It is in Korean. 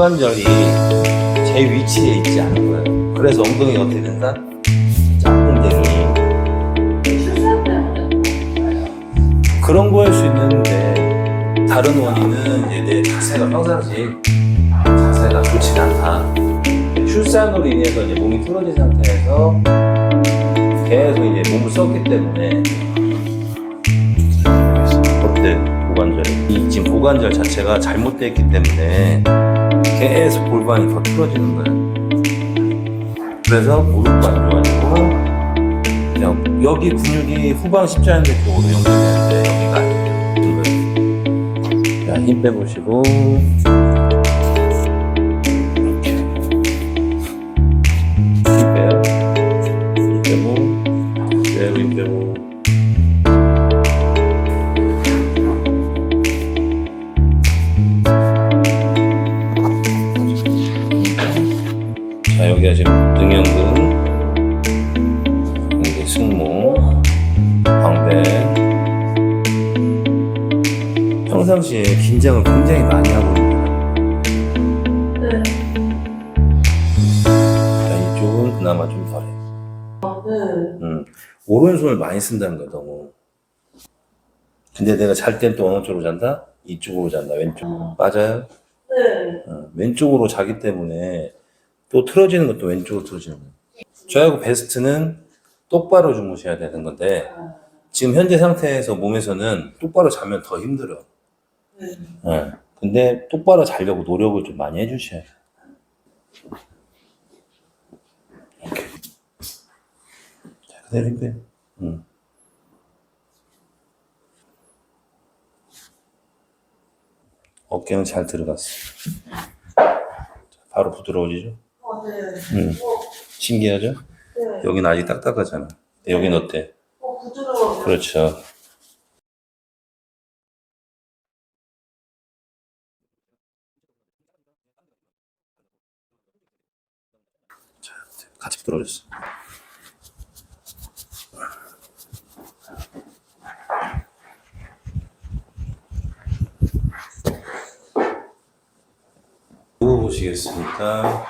고관절이 제 위치에 있지 않은 거예요. 그래서 엉덩이가 어떻게 된다? 짝꿍댕이. 그런 거일 수 있는데 다른 원인은 내 자세가 평상시 자세가 좋지 않다. 출산으로 인해서 이제 몸이 틀어진 상태에서 계속 이제 몸을 썼기 때문에 어때 고관절? 이 지금 고관절 자체가 잘못되어 있기 때문에 계속 골반이 더 틀어지는 거야. 그래서 무릎도 안 좋아지고 그냥 여기 근육이 후방 십자인대 쪽으로 연결되는데 여기가 안 돼요. 자, 힘 빼보시고 자 여기가 지금 능형근 여기 승모 광배 평상시에 긴장을 굉장히 많이 하고 있는 거예요 자, 이쪽은 그나마 좀 덜해 네. 음, 오른손을 많이 쓴다는 거야 너무 근데 내가 잘 땐 또 어느 쪽으로 잔다? 이쪽으로 잔다 왼쪽 맞아요? 네. 어, 왼쪽으로 자기 때문에 또 틀어지는 것도 왼쪽으로 틀어지는 거예요. 저하고 베스트는 똑바로 주무셔야 되는 건데 지금 현재 상태에서 몸에서는 똑바로 자면 더 힘들어. 네. 예. 근데 똑바로 자려고 노력을 좀 많이 해주셔야 돼요. 자, 그대로 힘 빼요. 음. 어깨는 잘 들어갔어. 자, 바로 부드러워지죠? 어, 네. 음. 신기하죠? 네. 여긴 아직 딱딱하잖아. 근데 여긴 어때? 어, 부드러워. 그렇죠. 자, 같이 부드러워졌어. 누워보시겠습니까?